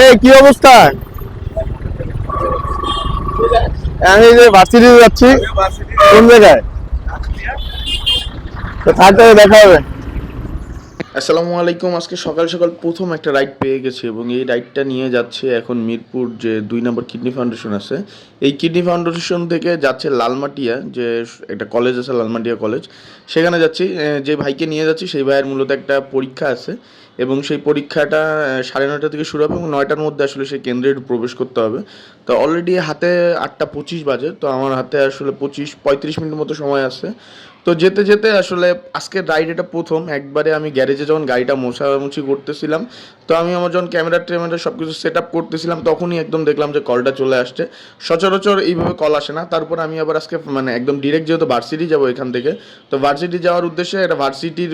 এই, কি অবস্থা? আমি যে ভার্সিটি যাচ্ছি, কোন জায়গায়? তো দেখা হবে। আসসালামু আলাইকুম। আজকে সকাল সকাল প্রথম একটা রাইড পেয়ে এবং এই রাইডটা নিয়ে যাচ্ছে এখন মিরপুর যে দুই নম্বর কিডনি ফাউন্ডেশন আছে। এই কিডনি ফাউন্ডেশন থেকে যাচ্ছে লালমাটিয়া, যে একটা কলেজ আছে, লালমাটিয়া কলেজ সেখানে যাচ্ছি যে ভাইকে নিয়ে যাচ্ছি, সেই ভাইয়ের মূলত একটা পরীক্ষা আছে। এবং সেই পরীক্ষাটা সাড়ে নয়টা থেকে শুরু হবে এবং নয়টার মধ্যে আসলে সেই কেন্দ্রে প্রবেশ করতে হবে। তো অলরেডি হাতে আটটা পঁচিশ বাজে, তো আমার হাতে আসলে পঁচিশ, পঁয়ত্রিশ মিনিট মতো সময় আছে। তো যেতে যেতে আসলে আজকের রাইড এটা প্রথম। একবারে আমি গ্যারেজে যখন গাড়িটা মোছামুছি করতেছিলাম তো আমি আমার যখন ক্যামেরা ট্যামেরা সব কিছু সেট আপ করতেছিলাম তখনই একদম দেখলাম যে কলটা চলে আসছে। সচরাচর এইভাবে কল আসে না। তারপর আমি আবার আজকে মানে একদম ডিরেক্ট যেহেতু ভার্সিটি যাব এখান থেকে তো ভার্সিটি যাওয়ার উদ্দেশ্যে একটা ভার্সিটির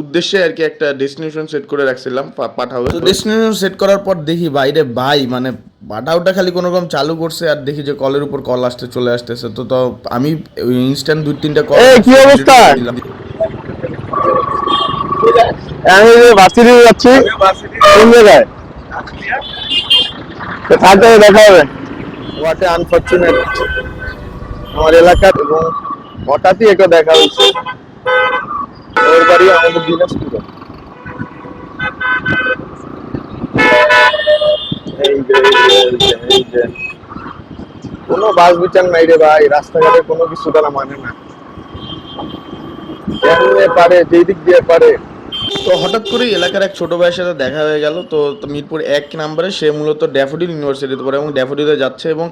উদ্দেশ্যে আর কি একটা ডেস্টিনেশন সেট করে রাখছিলাম পা- পাঠাবে। তো ডেস্টিনেশন সেট করার পর দেখি বাইরে ভাই মানে পাঠাওটা খালি কোনো রকম চালু করছে আর দেখি যে কলের উপর কল আসতে চলে আসতেছে। তো তো আমি ইনস্ট্যান্ট দুই তিনটা কল আমি যাচ্ছি, কোন জায়গায়? থাকতে দেখা হবে। আমার এলাকার এবং হঠাৎই দেখা হয়েছে। ওর বাড়ি আমাদের। কোনো বাস বিচার নাই রে ভাই, রাস্তাঘাটে কোনো কিছু তারা মানে না। পারে যেই দিক দিয়ে পারে? তো হঠাৎ করে এলাকার এক ছোট ভাইয়ের সাথে দেখা হয়ে গেল। তো মিরপুর এক নাম্বারে সে মূলত ড্যাফোডিল ইউনিভার্সিটিতে পড়ে এবং ড্যাফোডিলে যাচ্ছে এবং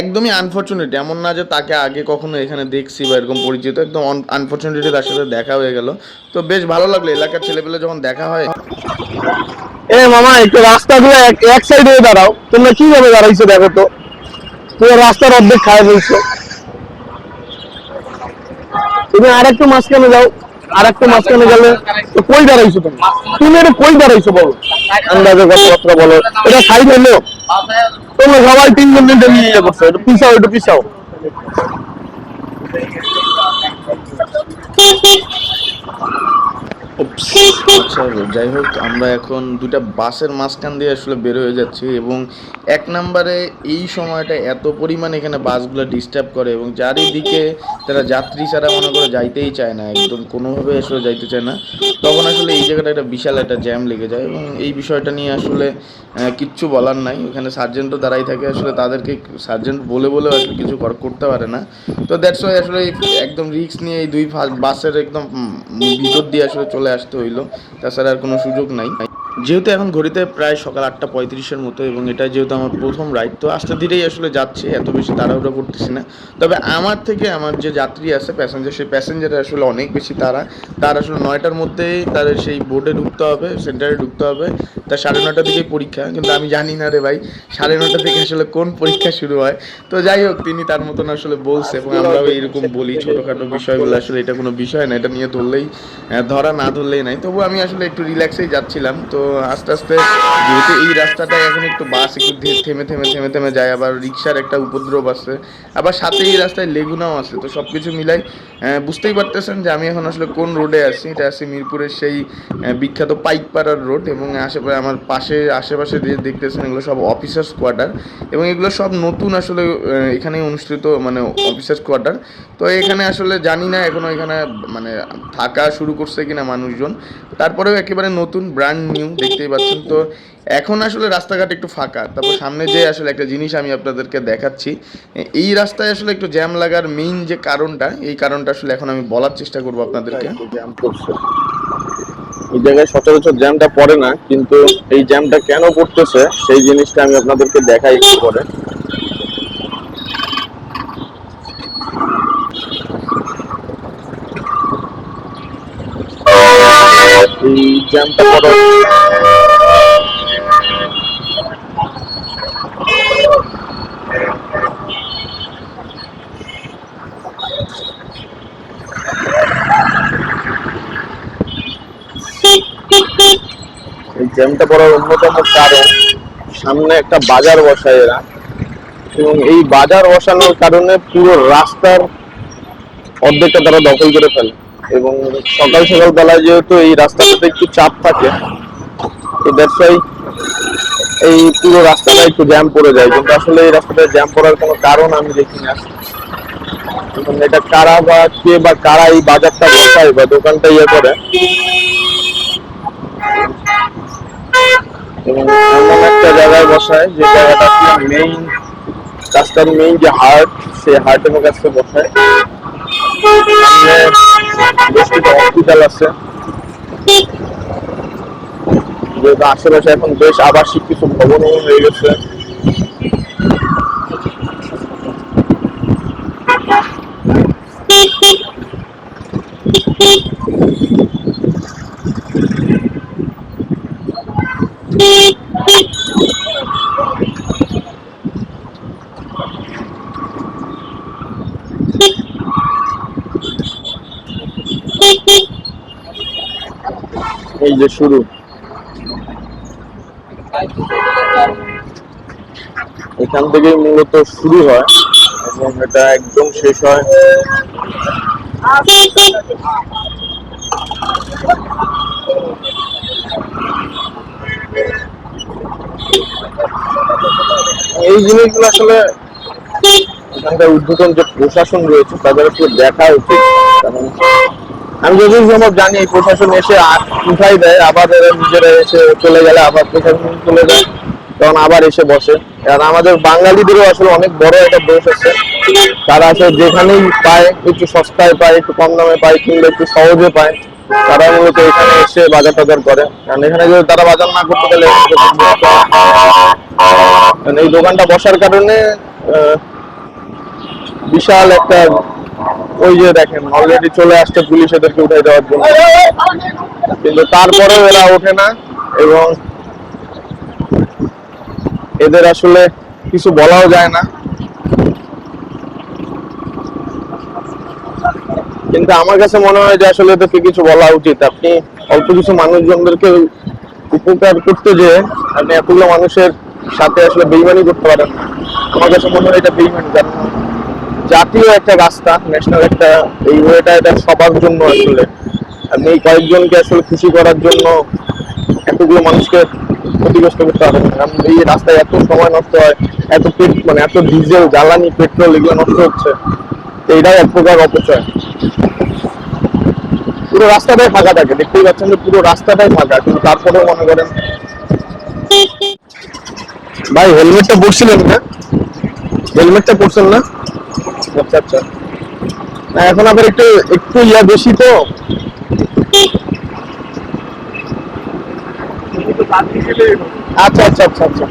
একদমই আনফর্চুনেট এমন না যে তাকে আগে কখনো এখানে দেখছি বা এরকম পরিচিত একদম আনফর্চুনেটলি তার সাথে দেখা হয়ে গেল। তো বেশ ভালো লাগল এলাকার ছেলেপেলে যখন দেখা হয়। এ মামা একটু রাস্তাগুলো এক এক সাইড দাঁড়াও। তোমরা কীভাবে দাঁড়াইছো দেখো তো? তুমি রাস্তার অর্ধেক খায় বলছো তুমি আর একটু মাঝখানে যাও আর একটু মাঝখানে গেলে কই দাঁড়াইছো তুমি? তুমি এটা কই দাঁড়াইছো বলো? আন্দাজে কথাবার্তা বলো, এটা সাইড হলো তোমরা সবাই তিনজন তিনজন নিয়ে ইয়ে করছ একটু পিছাও একটু পিছাও যাই হোক, আমরা এখন দুটা বাসের মাঝখান দিয়ে আসলে বের হয়ে যাচ্ছি এবং এক নম্বরে এই সময়টা এত পরিমাণ এখানে বাসগুলো ডিস্টার্ব করে এবং চারিদিকে তারা যাত্রী ছাড়া মনে করে যাইতেই চায় না, একদম কোনোভাবে আসলে যাইতে চায় না। তখন আসলে এই জায়গাটা একটা বিশাল একটা জ্যাম লেগে যায় এবং এই বিষয়টা নিয়ে আসলে কিচ্ছু বলার নাই। ওখানে সার্জেন্টও দাঁড়াই থাকে, আসলে তাদেরকে সার্জেন্ট বলে বলে আসলে কিছু কর- করতে পারে না। তো দ্যাটস ওয়াই আসলে একদম রিস্ক নিয়ে এই দুই বাসের একদম ভিতর দিয়ে আসলে চলে আসতে হইল। তাছাড়া আর কোনো সুযোগ নাই। যেহেতু এখন ঘড়িতে প্রায় সকাল আটটা পঁয়ত্রিশের মতো এবং এটা যেহেতু আমার প্রথম রাইড তো আস্তে ধীরেই আসলে যাচ্ছে, এত বেশি তাড়াহুড়ো করতেছি না। তবে আমার থেকে আমার যে যাত্রী আছে প্যাসেঞ্জার সেই প্যাসেঞ্জার আসলে অনেক বেশি তারা তার আসলে নয়টার মধ্যেই তার সেই বোর্ডে ঢুকতে হবে সেন্টারে ঢুকতে হবে। তার সাড়ে নটা থেকে পরীক্ষা, কিন্তু আমি জানি না রে ভাই, সাড়ে নটা থেকে আসলে কোন পরীক্ষা শুরু হয়। তো যাই হোক, তিনি তার মতন আসলে বলছে এবং আমরাও এইরকম বলি, ছোটোখাটো বিষয়গুলো আসলে এটা কোনো বিষয় না, এটা নিয়ে ধরলেই ধরা না ধরলেই নাই। তবু আমি আসলে একটু রিল্যাক্সেই যাচ্ছিলাম, তো আস্তে আস্তে, যেহেতু এই রাস্তাটা এখন একটু বাস, একটু থেমে থেমে থেমে থেমে যায়। আবার রিক্সার একটা উপদ্রব আছে। আবার সাথে এই রাস্তায় লেগুনাও আছে। তো সব কিছু মিলাই বুঝতেই পারতেছেন যে আমি এখন আসলে কোন রোডে আছি? এটা আছে মিরপুরের সেই বিখ্যাত পাইকপাড়ার রোড এবং আশেপাশে, আমার পাশে, আশেপাশে যে দেখতেছেন এগুলো সব অফিসার্স কোয়ার্টার এবং এগুলো সব নতুন আসলে এখানে অনুষ্ঠিত মানে অফিসার্স কোয়ার্টার। তো এখানে আসলে জানি না এখনও এখানে মানে থাকা শুরু করছে কিনা মানুষজন। তারপরেও একেবারে নতুন, ব্র্যান্ড নিউ। দেখতেই পাচ্ছেন। তো এখন আসলে রাস্তাঘাট একটু ফাঁকা। তারপর সামনে যে আসলে একটা জিনিস আমি আপনাদেরকে দেখাচ্ছি, এই রাস্তায় আসলে একটু জ্যাম লাগার মেইন যে কারণটা, এই কারণটা আসলে এখন আমি বলার চেষ্টা করব আপনাদেরকে। এই জায়গায় সচরাচর জ্যামটা পড়ে না, কিন্তু এই জ্যামটা কেন পড়তেছে, সেই জিনিসটা আমি আপনাদেরকে দেখাই একটু পরে। জ্যামটা পড়ার এই জ্যামটা পড়ার অন্যতম কারণ। সামনে একটা বাজার বসায় এরা। এবং এই বাজার বসানোর কারণে পুরো রাস্তার অর্ধেকটা তারা দখল করে ফেলে। এবং সকাল সকাল বেলায় যেহেতু এই রাস্তাটাতে একটু চাপ থাকে, তো ওয়াই এই পুরো রাস্তাটা একটু জ্যাম পড়ে যায়। কিন্তু আসলে এই রাস্তাটা জ্যাম পড়ার কোনো কারণ আমি দেখি না এটা কারা বা কে বা কারা এই বাজারটা বসায় বা দোকানটা ইয়ে করে? এবং এমন একটা জায়গায় বসায় যে জায়গাটা মেইন রাস্তার মেইন যে হার্ট সেই হার্টের কাছে বসায়। হসপিটাল আছে যেহেতু আশেপাশে এখন বেশ আবাসিক কিছু ভবন হয়ে গেছে। যে শুরু। এখান থেকেই মূলত শুরু হয় এবং এটা একদম শেষ হয়। এই জিনিসগুলো আসলে এখানকার উদ্বোধন যে প্রশাসন রয়েছে, তাদের আসলে দেখা উচিত। আমি যতদূর সম্ভব জানি প্রশাসন এসে উঠাই দেয়, আবার নিজেরা এসে চলে গেলে আবার প্রশাসন চলে যায়, তখন আবার এসে বসে। আর আমাদের বাঙালিদেরও আসলে অনেক বড় একটা দোষ আছে। তারা আসলে যেখানেই পায়, একটু সস্তায় পায়, একটু কম দামে পায়, কিংবা একটু সহজে পায়, তারা মূলত এখানে এসে বাজার টাজার করে। কারণ এখানে যদি তারা বাজার না করতে গেলে এই দোকানটা বসার কারণে বিশাল একটা ওই যে দেখেন অলরেডি চলে আসছে পুলিশ এদেরকে উঠাই দেওয়ার জন্য। কিন্তু তারপরেও এরা ওঠে না এবং এদের আসলে কিছু বলাও যায় না। কিন্তু আমার কাছে মনে হয় যে আসলে এদেরকে কিছু বলা উচিত। আপনি অল্প কিছু মানুষজনদেরকে উপকার করতে যে আপনি এতগুলো মানুষের সাথে আসলে বেইমানি করতে পারেন আমার কাছে মনে হয় এটা বেইমানি জাতীয় একটা রাস্তা ন্যাশনাল একটা এই ওয়েটা এটা সবার জন্য আসলে। আপনি এই কয়েকজনকে আসলে খুশি করার জন্য এতগুলো মানুষকে ক্ষতিগ্রস্ত করতে না। কারণ এই রাস্তায় এত সময় নষ্ট হয়, এত পেট মানে এত ডিজেল জ্বালানি পেট্রোল এগুলো নষ্ট হচ্ছে, তো এটাও এক প্রকার অপচয়। পুরো রাস্তাটাই ফাঁকা থাকে, দেখতেই পাচ্ছেন যে পুরো রাস্তাটাই ফাঁকা, কিন্তু তারপরেও মনে করেন ভাই হেলমেটটা পরছিলেন না? হেলমেটটা পরছেন না? আচ্ছা আচ্ছা। না, এখন আবার একটু একটু ইয়া বেশি তো। আচ্ছা আচ্ছা আচ্ছা আচ্ছা।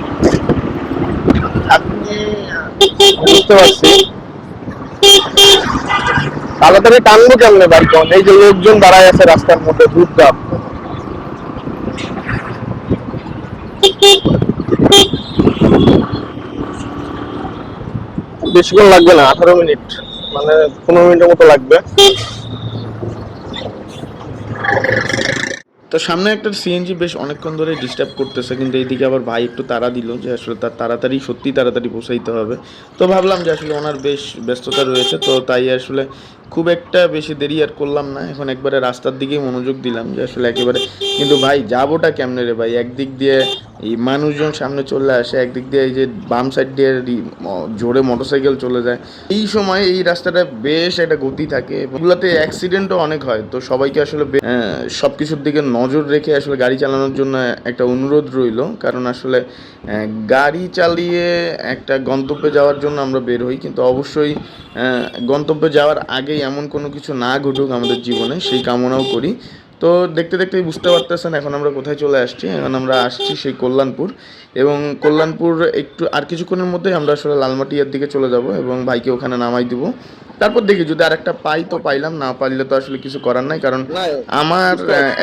এই যে লোকজন দাঁড়ায় আছে রাস্তার মধ্যে বেশিক্ষণ লাগবে না, আঠারো মিনিট মানে পনেরো মিনিটের মতো লাগবে। তো সামনে একটা সিএনজি বেশ অনেকক্ষণ ধরে ডিস্টার্ব করতেছে, কিন্তু এইদিকে আবার ভাই একটু তাড়া দিল যে আসলে তার তাড়াতাড়ি, সত্যি তাড়াতাড়ি পৌঁছাইতে হবে। তো ভাবলাম যে আসলে ওনার বেশ ব্যস্ততা রয়েছে, তো তাই আসলে খুব একটা বেশি দেরি আর করলাম না। এখন একবারে রাস্তার দিকেই মনোযোগ দিলাম যে আসলে একেবারে, কিন্তু ভাই যাবোটা কেমনে রে ভাই? একদিক দিয়ে এই মানুষজন সামনে চলে আসে, একদিক দিয়ে এই যে বাম সাইড দিয়ে জোরে মোটরসাইকেল চলে যায়। এই সময় এই রাস্তাটা বেশ একটা গতি থাকে এগুলোতে অ্যাক্সিডেন্টও অনেক হয়। তো সবাইকে আসলে সব কিছুর দিকে নজর রেখে আসলে গাড়ি চালানোর জন্য একটা অনুরোধ রইল। কারণ আসলে গাড়ি চালিয়ে একটা গন্তব্যে যাওয়ার জন্য আমরা বের হই। কিন্তু অবশ্যই গন্তব্যে যাওয়ার আগেই এমন কোনো কিছু না ঘটুক আমাদের জীবনে, সেই কামনাও করি। তো দেখতে দেখতে বুঝতে পারতেছেন এখন আমরা কোথায় চলে আসছি। এখন আমরা আসছি সেই কল্যাণপুর এবং কল্যাণপুর একটু আর কিছুক্ষণের মধ্যেই আমরা আসলে লালমাটিয়ার দিকে চলে যাব এবং ভাইকে ওখানে নামাই দিব। তারপর দেখি যদি আর একটা পাই তো পাইলাম না পাইলে তো আসলে কিছু করার নাই কারণ আমার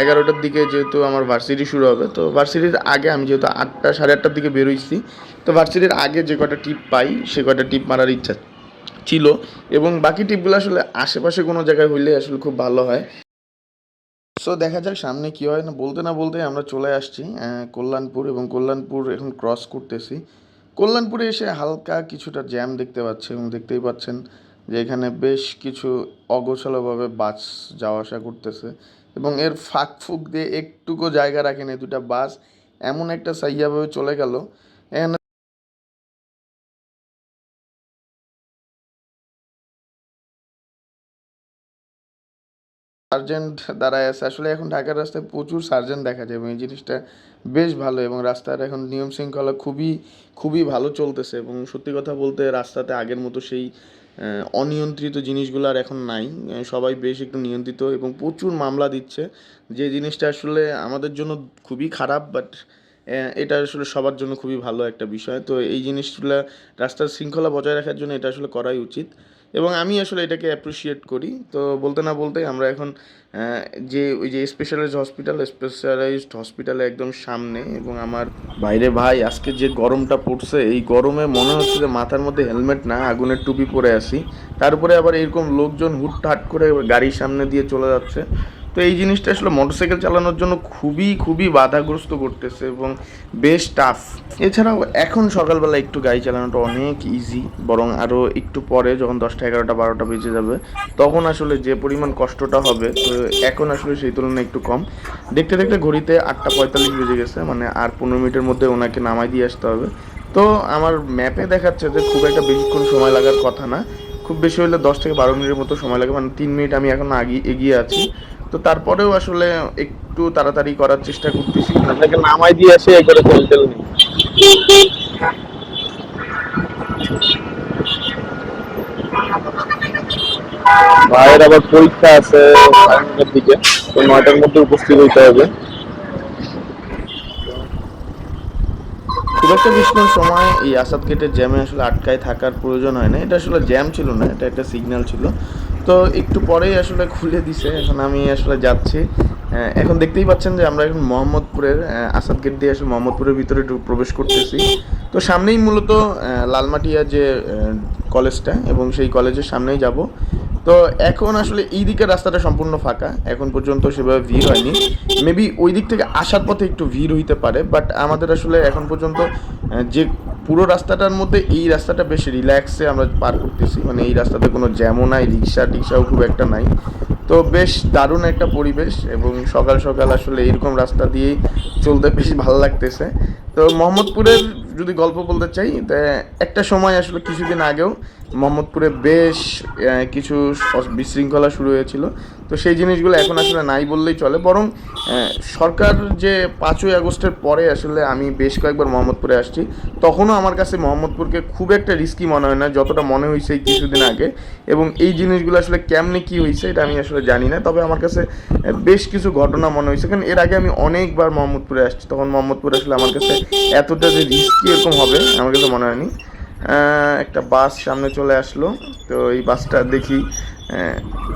এগারোটার দিকে যেহেতু আমার ভার্সিটি শুরু হবে তো ভার্সিটির আগে আমি যেহেতু আটটা সাড়ে আটটার দিকে বেরোইছি তো ভার্সিটির আগে যে কটা টিপ পাই সে কটা টিপ মারার ইচ্ছা ছিল এবং বাকি টিপগুলো আসলে আশেপাশে কোনো জায়গায় হইলে আসলে খুব ভালো হয়। সো দেখা যাক সামনে কি হয়। না, বলতে না বলতে আমরা চলে আসছি কল্যাণপুর এবং কল্যাণপুর এখন ক্রস করতেছি। কল্যাণপুরে এসে হালকা কিছুটা জ্যাম দেখতে পাচ্ছি এবং দেখতেই পাচ্ছেন যে এখানে বেশ কিছু অগোছালোভাবে বাস যাওয়া আসা করতেছে এবং এর ফাঁক ফুক দিয়ে একটুকু জায়গা রাখেন দুটা বাস এমন একটা সাইয়াভাবে চলে গেল। এখানে সার্জেন্ট দাঁড়ায় আছে। আসলে এখন ঢাকার রাস্তায় প্রচুর সার্জেন্ট দেখা যায় এবং এই জিনিসটা বেশ ভালো এবং রাস্তার এখন নিয়ম শৃঙ্খলা খুবই খুবই ভালো চলতেছে এবং সত্যি কথা বলতে রাস্তাতে আগের মতো সেই অনিয়ন্ত্রিত জিনিসগুলো আর এখন নাই। সবাই বেশ একটু নিয়ন্ত্রিত এবং প্রচুর মামলা দিচ্ছে। যে জিনিসটা আসলে আমাদের জন্য খুবই খারাপ বাট এটা আসলে সবার জন্য খুবই ভালো একটা বিষয়। তো এই জিনিসগুলো রাস্তার শৃঙ্খলা বজায় রাখার জন্য এটা আসলে করাই উচিত। এবং আমি আসলে এটাকে অ্যাপ্রিসিয়েট করি। তো বলতে না বলতে আমরা এখন যে, ওই যে স্পেশালাইজড হসপিটাল স্পেশালাইজড হসপিটালে একদম সামনে এবং আমার বাইরে ভাই আজকে যে গরমটা পড়ছে, এই গরমে মনে হচ্ছে যে মাথার মধ্যে হেলমেট না, আগুনের টুপি পরে আসি তারপরে আবার এরকম লোকজন হুটহাট করে গাড়ির সামনে দিয়ে চলে যাচ্ছে। তো এই জিনিসটা আসলে মোটরসাইকেল চালানোর জন্য খুবই খুবই বাধাগ্রস্ত করতেছে এবং বেশ টাফ এছাড়াও এখন সকালবেলা একটু গাড়ি চালানোটা অনেক ইজি বরং আরও একটু পরে যখন দশটা, এগারোটা, বারোটা বেজে যাবে, তখন আসলে যে পরিমাণ কষ্টটা হবে, তো এখন আসলে সেই তুলনায় একটু কম। দেখতে দেখতে ঘড়িতে আটটা পঁয়তাল্লিশ বেজে গেছে মানে আর পনেরো মিনিটের মধ্যে ওনাকে নামাই দিয়ে আসতে হবে। তো আমার ম্যাপে দেখাচ্ছে যে খুব একটা বেশিক্ষণ সময় লাগার কথা না। খুব বেশি হলে দশ থেকে বারো মিনিটের মতো সময় লাগে মানে তিন মিনিট আমি এখন আগে, এগিয়ে আছি। তো তারপরেও আসলে একটু তাড়াতাড়ি করার চেষ্টা করতেছি। আপনাকে নামাই দিয়ে এই করে নিই। ভাইয়ের আবার পরীক্ষা আছে দিকে তো নয়টার মধ্যে উপস্থিত হইতে হবে। খুব একটা বেশিক্ষণ সময় এই আসাদ গেটের জ্যামে আসলে আটকায় থাকার প্রয়োজন হয় না। এটা আসলে জ্যাম ছিল না এটা একটা সিগন্যাল ছিল। তো একটু পরেই আসলে খুলে দিছে, এখন আমি আসলে যাচ্ছি। এখন দেখতেই পাচ্ছেন যে আমরা এখন মোহাম্মদপুরের আসাদ গেট দিয়ে আসলে মোহাম্মদপুরের ভিতরে প্রবেশ করতেছি। তো সামনেই মূলত লালমাটিয়া যে কলেজটা এবং সেই কলেজের সামনেই যাব। তো এখন আসলে এই দিকের রাস্তাটা সম্পূর্ণ ফাঁকা। এখন পর্যন্ত সেভাবে ভিড় হয়নি। মেবি ওই দিক থেকে আসার পথে একটু ভিড় হইতে পারে বাট আমাদের আসলে এখন পর্যন্ত যে পুরো রাস্তাটার মধ্যে এই রাস্তাটা বেশ রিল্যাক্সে আমরা পার করতেছি। মানে এই রাস্তাতে কোনো জ্যামও নাই, রিক্সা টিক্সাও খুব একটা নাই। তো বেশ দারুণ একটা পরিবেশ এবং সকাল সকাল আসলে এরকম রাস্তা দিয়েই চলতে বেশ ভালো লাগতেছে। তো মোহাম্মদপুরের যদি গল্প বলতে চাই, তা একটা সময় আসলে কিছুদিন আগেও মোহাম্মদপুরে বেশ কিছু বিশৃঙ্খলা শুরু হয়েছিল। তো সেই জিনিসগুলো এখন আসলে নাই বললেই চলে। বরং সরকার যে পাঁচই আগস্টের পরে আসলে আমি বেশ কয়েকবার মোহাম্মদপুরে আসছি, তখনও আমার কাছে মোহাম্মদপুরকে খুব একটা রিস্কি মনে হয় না, যতটা মনে হয়েছে এই কিছুদিন আগে। এবং এই জিনিসগুলো আসলে কেমনে কি হয়েছে এটা আমি আসলে জানি না। তবে আমার কাছে বেশ কিছু ঘটনা মনে হয়েছে। কারণ এর আগে আমি অনেকবার মোহাম্মদপুরে আসছি। তখন মোহাম্মদপুরে আসলে আমার কাছে এতটা যে রিস্কি এরকম হবে, আমার কাছে মনে হয়নি। একটা বাস সামনে চলে আসলো। তো এই বাসটা দেখি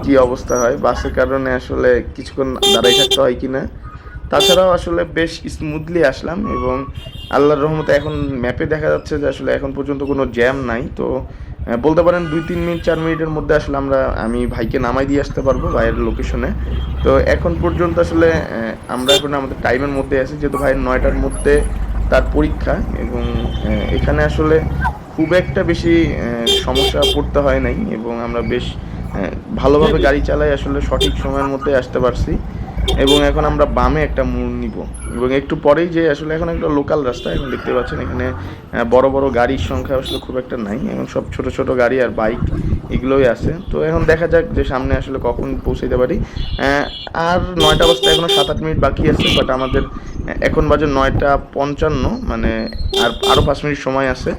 কি অবস্থা হয়। বাসের কারণে আসলে কিছুক্ষণ দাঁড়াই থাকতে হয় কি না তাছাড়াও আসলে বেশ স্মুথলি আসলাম এবং আল্লাহর রহমতে এখন ম্যাপে দেখা যাচ্ছে যে আসলে এখন পর্যন্ত কোনো জ্যাম নাই। তো বলতে পারেন দুই, তিন মিনিট, চার মিনিটের মধ্যে আসলে আমরা, আমি ভাইকে নামাই দিয়ে আসতে পারব ভাইয়ের লোকেশনে তো এখন পর্যন্ত আসলে আমরা এখন আমাদের টাইমের মধ্যে আছি। যেহেতু ভাইয়ের নয়টার মধ্যে তার পরীক্ষা এবং এখানে আসলে খুব একটা বেশি সমস্যা পড়তে হয় নাই এবং আমরা বেশ ভালোভাবে গাড়ি চালাই আসলে সঠিক সময়ের মধ্যে আসতে পারছি। এবং এখন আমরা বামে একটা মোড় নিব। এবং একটু পরেই যে আসলে এখন একটা লোকাল রাস্তা, এখন দেখতে পাচ্ছেন এখানে বড় বড় গাড়ির সংখ্যা আসলে খুব একটা নাই, এবং সব ছোট ছোট গাড়ি আর বাইক এগুলোই আছে। তো এখন দেখা যাক যে সামনে আসলে কখন পৌঁছাইতে পারি। আর নয়টা বাজতে এখনও সাত আট মিনিট বাকি আছে বাট আমাদের এখন বাজে নয়টা পঞ্চান্ন মানে আর আরও পাঁচ মিনিট সময় আছে।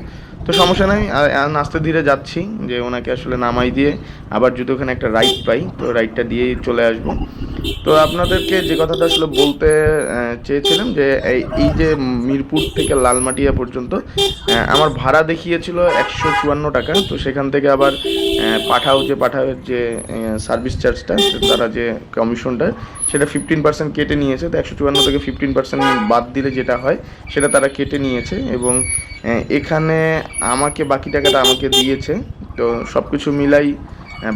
তো সমস্যা নাই, আর- নাস্তে ধীরে যাচ্ছি, যে ওনাকে আসলে নামাই দিয়ে আবার যদি ওখানে একটা রাইড পাই, তো রাইডটা দিয়েই চলে আসব। তো আপনাদেরকে যে কথাটা আসলে বলতে চেয়েছিলাম যে, এই যে মিরপুর থেকে লালমাটিয়া পর্যন্ত আমার ভাড়া দেখিয়েছিল একশো চুয়ান্ন টাকা, তো সেখান থেকে আবার পাঠাও যে পাঠাওয়ের যে সার্ভিস চার্জটা তারা যে কমিশনটা সেটা ফিফটিন পার্সেন্ট কেটে নিয়েছে। তো একশো চুয়ান্ন থেকে ফিফটিন পার্সেন্ট বাদ দিলে যেটা হয়, সেটা তারা কেটে নিয়েছে এবং এখানে আমাকে বাকি টাকাটা আমাকে দিয়েছে। তো সব কিছু মিলাই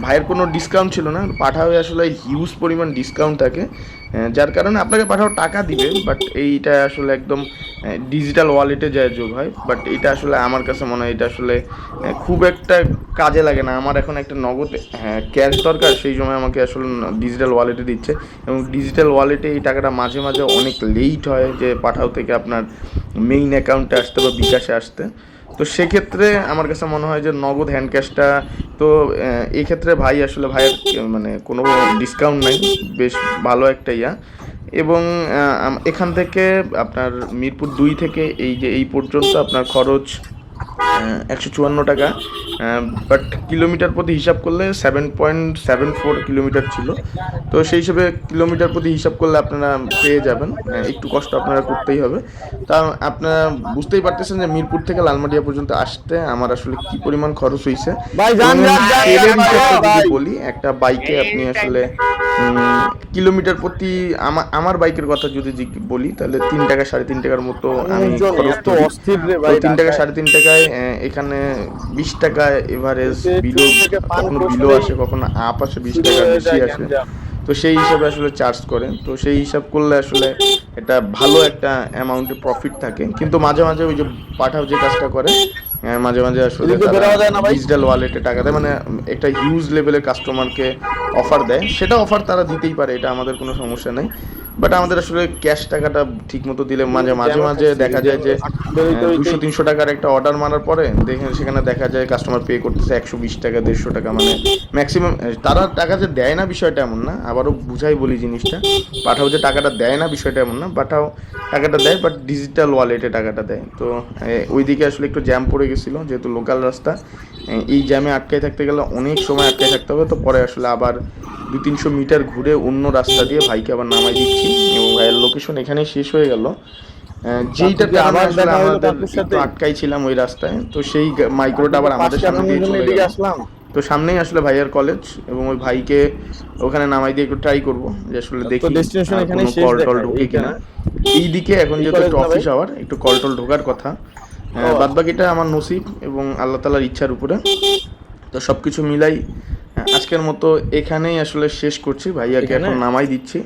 ভাইয়ের কোনো ডিসকাউন্ট ছিল না। পাঠাওয়ে আসলে হিউজ পরিমাণ ডিসকাউন্ট থাকে। যার কারণে আপনাকে পাঠাও, টাকা দিবে বাট এইটা আসলে একদম ডিজিটাল ওয়ালেটে যায় যোগ হয় বাট এটা আসলে আমার কাছে মনে হয় এটা আসলে খুব একটা কাজে লাগে না। আমার এখন একটা নগদ হ্যাঁ ক্যাশ দরকার, সেই সময় আমাকে আসলে ডিজিটাল ওয়ালেটে দিচ্ছে। এবং ডিজিটাল ওয়ালেটে এই টাকাটা মাঝে মাঝে অনেক লেট হয় যে পাঠাও থেকে আপনার মেইন অ্যাকাউন্টে আসতে বা বিকাশে আসতে। তো সেক্ষেত্রে আমার কাছে মনে হয় যে নগদ হ্যান্ড ক্যাশটা তো এই ক্ষেত্রে ভাই আসলে ভাইয়ের মানে কোনো ডিসকাউন্ট নাই, বেশ ভালো একটা ইয়া। এবং এখান থেকে আপনার মিরপুর দুই থেকে এই যে এই পর্যন্ত আপনার খরচ একশো চুয়ান্ন টাকা। বাট কিলোমিটার প্রতি হিসাব করলে seven point seven four kilometre ছিল। তো সেই হিসেবে কিলোমিটার প্রতি হিসাব করলে আপনারা পেয়ে যাবেন। একটু কষ্ট আপনারা করতেই হবে। তা আপনারা বুঝতেই পারতেছেন যে মিরপুর থেকে লালমাটিয়া পর্যন্ত আসতে আমার আসলে কি পরিমাণ খরচ হয়েছে বলি একটা বাইকে আপনি আসলে কিলোমিটার প্রতি আমার বাইকের কথা যদি বলি তাহলে তিন টাকা সাড়ে তিন টাকার মতো আমি তিন টাকা সাড়ে তিন টাকায় এখানে বিশ টাকা এভারেজ বিলো কখনো বিলো আসে কখনো আপ আসে বিশ টাকা বেশি আসে। তো সেই হিসাবে আসলে চার্জ করে তো সেই হিসাব করলে আসলে এটা ভালো একটা অ্যামাউন্টে প্রফিট থাকে। কিন্তু মাঝে মাঝে ওই যে পাঠাও যে কাজটা করে মাঝে মাঝে আসলে? ডিজিটাল ওয়ালেটে টাকা দেয় মানে একটা হিউজ লেভেলের কাস্টমারকে অফার দেয় সেটা অফার তারা দিতেই পারে এটা আমাদের কোনো সমস্যা নেই বাট আমাদের আসলে ক্যাশ টাকাটা ঠিক মতো দিলে মাঝে মাঝে মাঝে দেখা যায় যে দুশো তিনশো টাকার একটা অর্ডার মারার পরে দেখে সেখানে দেখা যায় কাস্টমার পে করতেছে একশো বিশ টাকা দেড়শো টাকা মানে ম্যাক্সিমাম তারা টাকা যে দেয় না বিষয়টা এমন না আবারও বুঝাই বলি জিনিসটা। পাঠাও যে টাকাটা দেয় না বিষয়টা এমন না পাঠাও টাকাটা দেয় বাট ডিজিটাল ওয়ালেটে টাকাটা দেয়। তো ওইদিকে আসলে একটু জ্যাম পড়ে গেছিল যেহেতু লোকাল রাস্তা এই জ্যামে আটকায় থাকতে গেলে অনেক সময় আটকায় থাকতে হবে তো পরে আসলে আবার দু তিনশো মিটার ঘুরে অন্য রাস্তা দিয়ে ভাইকে আবার নামাই দিচ্ছি। এবং ভাইয়ের লোকেশন এখানেই শেষ হয়ে গেল। কারণে আবার আসলে আমাদের? একটু আটকাই ছিলাম ওই রাস্তায়। তো সেই মাইক্রোটা আবার আমাদের সামনে দিয়ে চলে গেল। তো সামনেই আসলে ভাইয়ার কলেজ এবং ওই ভাইকে ওখানে নামাই দিয়ে একটু ট্রাই করব যে আসলে দেখি কোনো কল টল ঢুকে কিনা। এইদিকে এখন যেহেতু একটু অফিস আওয়ার একটু কল টল ঢোকার কথা। বাদ বাকিটা আমার নসিব এবং আল্লাহ তালার ইচ্ছার উপরে। তো সব কিছু মিলাই আজকের মতো এখানেই আসলে শেষ করছি। ভাইয়াকে এখানে? এখন নামাই দিচ্ছি।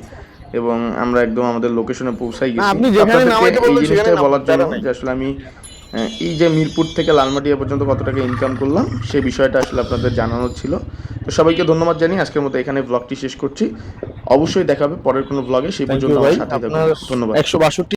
এবং আমরা একদম আমাদের লোকেশনে পৌঁছাই গেছি। আপনি যেখানে নামাইতে সেখানে বলার জন্য যে আসলে আমি এই যে মিরপুর থেকে লালমাটিয়া পর্যন্ত কত টাকা ইনকাম করলাম সেই বিষয়টা আসলে আপনাদের জানানোর ছিল। তো সবাইকে ধন্যবাদ জানি আজকের মতো এখানে ব্লগটি শেষ করছি। অবশ্যই দেখাবে পরের কোনো ব্লগে সেই পর্যন্ত ধন্যবাদ। একশো বাষট্টি